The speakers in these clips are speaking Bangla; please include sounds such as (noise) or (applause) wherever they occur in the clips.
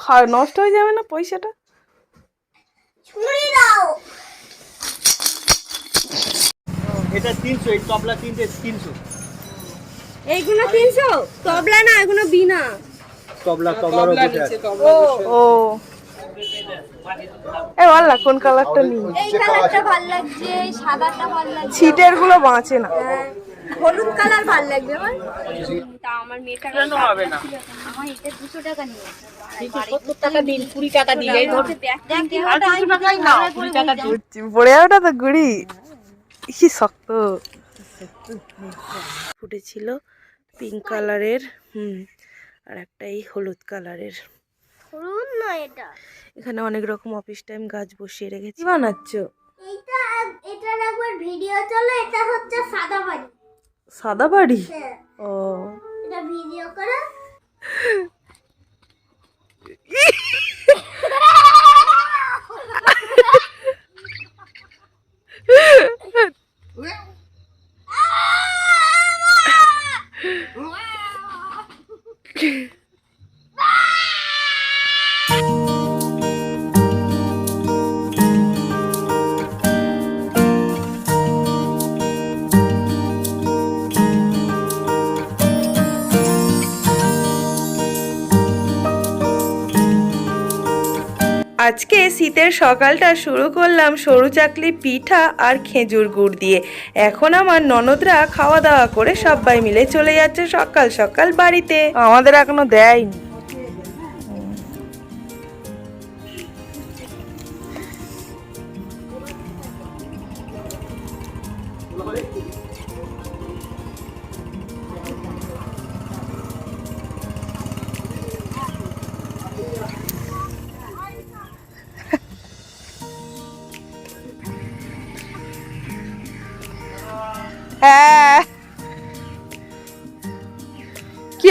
খা- নষ্ট হয়ে যাবে না পয়সাটা? ছুরি দাও এটা তিনশো এই তবলা তিনটে এইগুলো তিনশো? তবলা না এগুলো বিনা। তবলা তবলার ওপরে আছে। ও। এ কোন কালারটা নিই এই কালারটা ভালো লাগছে এই সাদাটা ভালো লাগছে ছিটেরগুলো বাঁচে না। হ্যাঁ, হলুদ কালার ভালো লাগবে আমার তা আমার মেয়েটা হবে না। আমার এটা দুশো টাকা নিয়ে টাকা দিন কুড়ি টাকা দিন এই ধর। পড়ে ওটা তো গুড়ি। কি শক্ত। ফুটেছিল পিঙ্ক কালারের হুম আর একটা এই হলুদ কালারের। হলুদ না এটা? এখানে অনেক রকম অফিস টাইম গাছ বসিয়ে রেখেছি। বানাচ্ছ? এইটা এটার একবার ভিডিও চলে এটা হচ্ছে সাদা বাড়ি। সাদা বাড়ি? হ্যাঁ। ও। ভিডিও করে। (laughs) শীতের সকালটা শুরু করলাম সরু চাকলি, পিঠা আর খেজুর গুড় দিয়ে। এখন আমার ননদরা খাওয়া দাওয়া করে সবাই মিলে চলে যাচ্ছে সকাল সকাল বাড়িতে। আমাদের এখনও দেয়নি।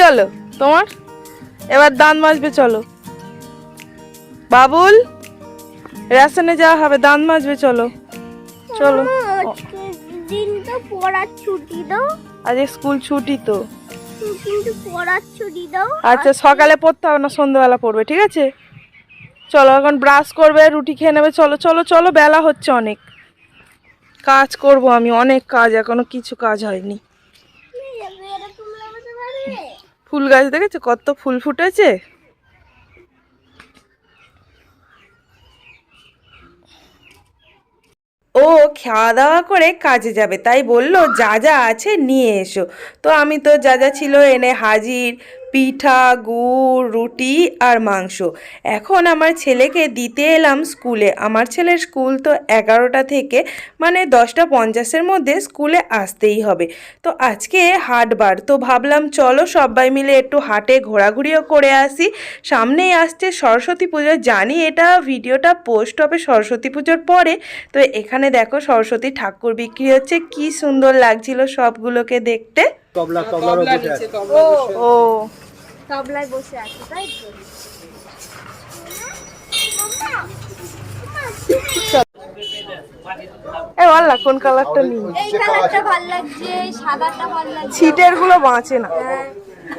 হলো তোমার? এবার দান মাজবে চলো। বাবুল রেশনে যাওয়া হবে দান মাজবে চলো। চলো। দিনটা পড়ার ছুটি দাও। আজ স্কুল ছুটি তো। কিন্তু পড়ার ছুটি দাও। আচ্ছা সকালে পড়তে হবে না সন্ধ্যেবেলা পড়বে ঠিক আছে? চলো এখন ব্রাশ করবে রুটি খেয়ে নেবে চলো চলো চলো বেলা হচ্ছে অনেক। কাজ করব আমি অনেক কাজ এখনও কিছু কাজ হয়নি। ফুল গাছ দেখেছ? কত ফুল ফুটেছে? ও খাওয়া দাওয়া করে কাজে যাবে। তাই বলল, যা যা আছে নিয়ে এসো। তো আমি তো যা যা ছিল এনে হাজির পিঠা, গুড়, রুটি আর মাংস। এখন আমার ছেলেকে দিতে এলাম স্কুলে। আমার ছেলের স্কুল তো এগারোটা থেকে মানে দশটা পঞ্চাশের মধ্যে স্কুলে আসতেই হবে। তো আজকে হাটবার, তো ভাবলাম চলো সবাই মিলে একটু হাটে ঘোরাঘুরিও করে আসি। সামনেই আসছে সরস্বতী পুজো। জানি এটা ভিডিওটা পোস্ট হবে সরস্বতী পুজোর পরে। তো এখানে দেখো সরস্বতী ঠাকুর বিক্রি হচ্ছে। কি সুন্দর লাগছিল সবগুলোকে দেখতে। তবলা তবলার ওপরে আছে। ও তবলায় বসে আছে তাই তো? এ বললা কোন কালারটা নিই এই কালারটা ভালো লাগছে সাদাটা ভালো লাগছে। ছিটেরগুলো বাঁচে না। হ্যাঁ,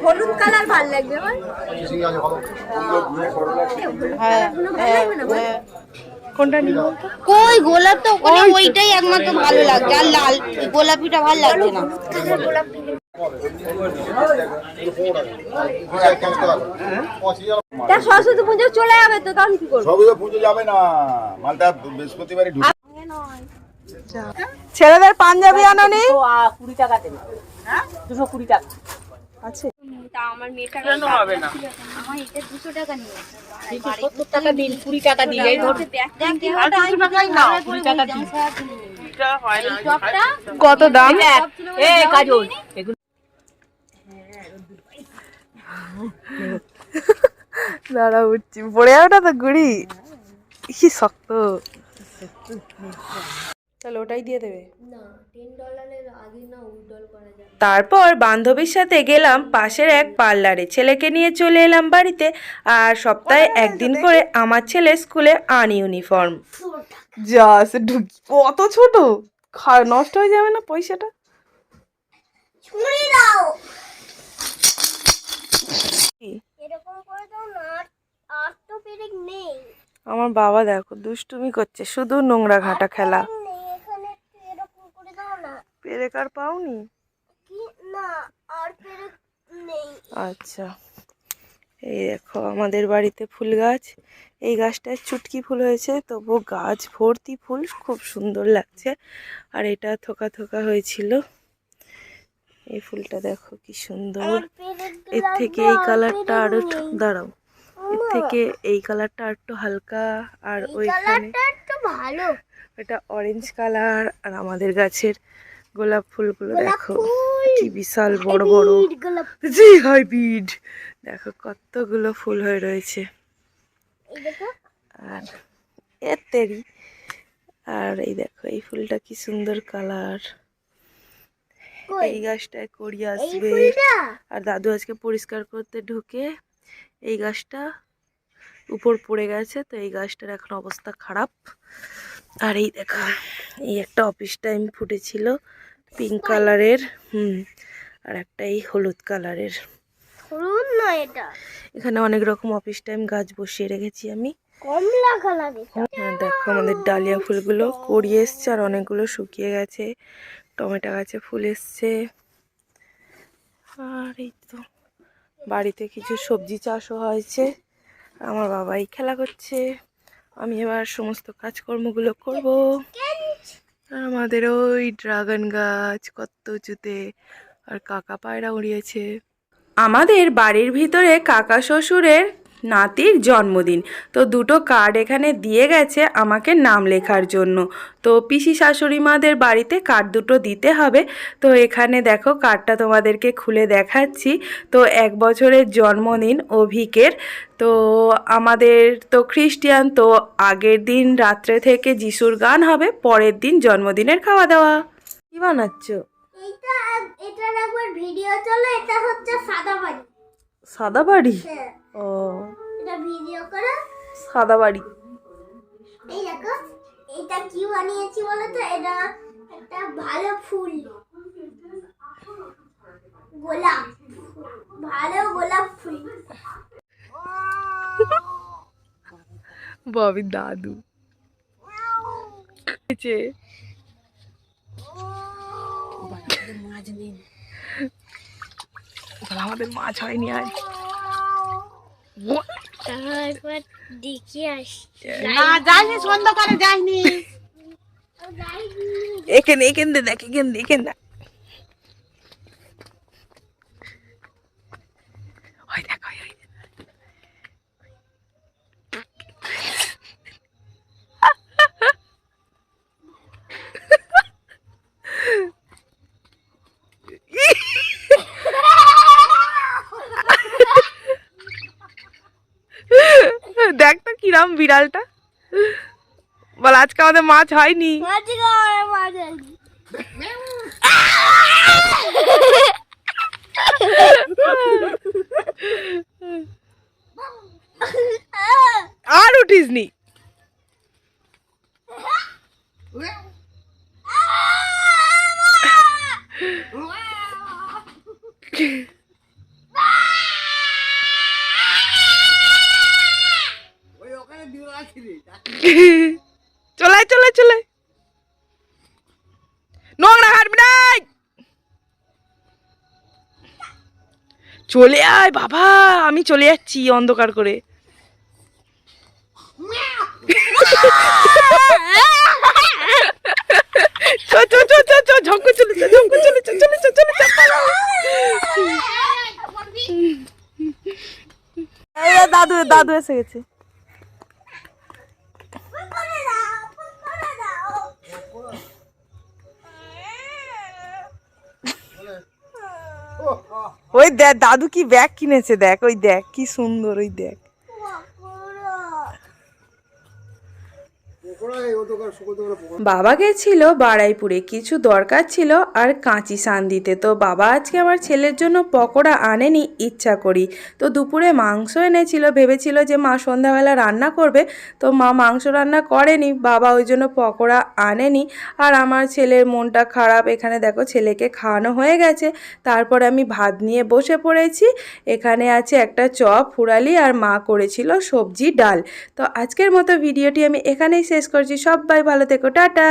হলুদ কালার ভালো লাগবে আমার হ্যাঁ? কোনটা নিই বলতো কই গোলাপ তো। ওখানে ওইটাই একমাত্র ভালো লাগছে আর লাল গোলাপিটা ভালো লাগছে না। সরস্বতী পুজো চলে যাবে তো তখন কি করব? সবগুলো পুজো যাবে না। মালটা বৃহস্পতিবারই ছেলেদের পাঞ্জাবি আনোনি? কুড়ি টাকা দেবে। দুশো কুড়ি টাকা। আছে। আমার মেয়েটা হবে না? আমার এটা দুশো টাকা নিয়ে সত্তর টাকা দিন কুড়ি টাকা দিন এই ধর কুড়ি টাকা দিন। কত দাম? এ কাজল এগুলো (laughs) দাঁড়া উঠছি। পড়ে ওটা তো গুড়ি? কি শক্ত। তাহলে ওটাই দিয়ে দেবে? না না তারপর বান্ধবীর সাথে গেলাম পাশের এক পার্লারে। ছেলেকে নিয়ে চলে এলাম বাড়িতে আর সপ্তাহে একদিন করে আমার ছেলে স্কুলে আন ইউনিফর্ম ঢুকি। কত ছোট? নষ্ট হয়ে যাবে না পয়সাটা? এরকম করে দাও না আট- আটটা আমার বাবা দেখো দুষ্টুমি করছে শুধু নোংরা ঘাটা খেলা। নেই এখানে একটু এরকম করে দাও না। পেরেকার পাওনি? কি? না আর পেরে নেই। আচ্ছা এই দেখো আমাদের বাড়িতে ফুল গাছ। এই গাছটায় চুটকি ফুল হয়েছে তবু গাছ ভর্তি ফুল খুব সুন্দর লাগছে। আর এটা থোকা থোকা হয়েছিল। এই ফুলটা দেখো কি সুন্দর। এর থেকে এই কালারটা আরও দাঁড়াও। এর থেকে এই কালারটা আর একটু হালকা আর ওইখানে ভালো। এটা অরেঞ্জ কালার আর আমাদের গাছের গোলাপ ফুলগুলো দেখো কি বিশাল বড় বড়। জি হাইব্রিড দেখো কতগুলো ফুল হয়ে রয়েছে। আর এর তেরি। আর এই দেখো এই ফুলটা কি সুন্দর কালার এই গাছটায় কড়ি আসবে। আর দাদু আজকে পরিষ্কার করতে ঢুকে এই গাছটা উপর পড়ে গেছে তো এই গাছটার এখন অবস্থা খারাপ। আর এই দেখা এই একটা অফিস টাইম ফুটেছিল পিঙ্ক কালারের হুম আর একটা এই হলুদ কালারের হলুদ না এটা? এখানে অনেক রকম অফিস টাইম গাছ বসিয়ে রেখেছি আমি। কমলা হ্যাঁ দেখো আমাদের ডালিয়া ফুলগুলো কড়িয়ে এসছে আর অনেকগুলো শুকিয়ে গেছে। টমেটো গাছে ফুল এসছে। আর এই তো বাড়িতে কিছু সবজি চাষও হয়েছে। আমার বাবাই খেলা করছে। আমি এবার সমস্ত কাজকর্মগুলো করব। আমাদের ওই ড্রাগন গাছ কত উঁচুতে আর কাকা পায়রা উড়িয়েছে। আমাদের বাড়ির ভিতরে কাকা শ্বশুরের নাতির জন্মদিন। তো দুটো কার্ড এখানে দিয়ে গেছে আমাকে নাম লেখার জন্য। তো পিসি শাশুড়ি মাদের বাড়িতে কার্ড দুটো দিতে হবে। তো এখানে দেখো কার্ডটা তোমাদেরকে খুলে দেখাচ্ছি। তো এক বছরের জন্মদিন অভিকের। তো আমাদের তো খ্রিস্টিয়ান তো আগের দিন রাত্রে থেকে যিশুর গান হবে পরের দিন জন্মদিনের খাওয়া দাওয়া কি বানাচ্ছ? এটার একবার ভিডিও চলো এটা হচ্ছে সাদা বাড়ি। সাদা বাড়ি? হ্যাঁ, ও। এটা ভিডিও করো। সাদা বাড়ি। এই দেখো এটা কি বানিয়েছি বলো তো এটা একটা ভালো ফুল। গোলাপ। ভালো গোলাপ ফুল। ববি দাদু। হয়েছে বলে, আমাদের মাছ হয়নি আজ। একবার দেখি আসি না যাইনি সন্ধ্যাকালে যাইনি। এখানে এখানে দেখ এখানে এখানে দেখ ওই দেখ ওই ওই দেখ তো কিরাম বিড়ালটা? বল আজকে আমাদের মাছ হয়নি। মাঝে গায়ে মাঝে আর উঠিসনি চলে আয়, চলে আয়, চলে আয়। নোংরা হাঁটবি নাই চলে আয় বাবা আমি চলে যাচ্ছি অন্ধকার করে। চ চ চ চ ওই দেখ দাদু কি ব্যাগ কিনেছে দেখ ওই দেখ কি সুন্দর ওই দেখ। বাবা গেছিল বাড়াইপুরে কিছু দরকার ছিল আর কাঁচি সান দিতে। তো বাবা আজকে আমার ছেলের জন্য পকোড়া আনেনি, ইচ্ছা করি। তো দুপুরে মাংস এনেছিল, ভেবেছিল যে মা সন্ধ্যাবেলা রান্না করবে। তো মা মাংস রান্না করেনি, বাবা ওই জন্য পকোড়া আনেনি। আর আমার ছেলের মনটা খারাপ, এখানে দেখো ছেলেকে খাওয়ানো হয়ে গেছে। তারপর আমি ভাত নিয়ে বসে পড়েছি, এখানে আছে একটা চপ, ফুরালি আর মা করেছিল সবজি ডাল। তো আজকের মতো ভিডিওটি আমি এখানেই শেষ করছি সবাই ভালো থেকো টাটা।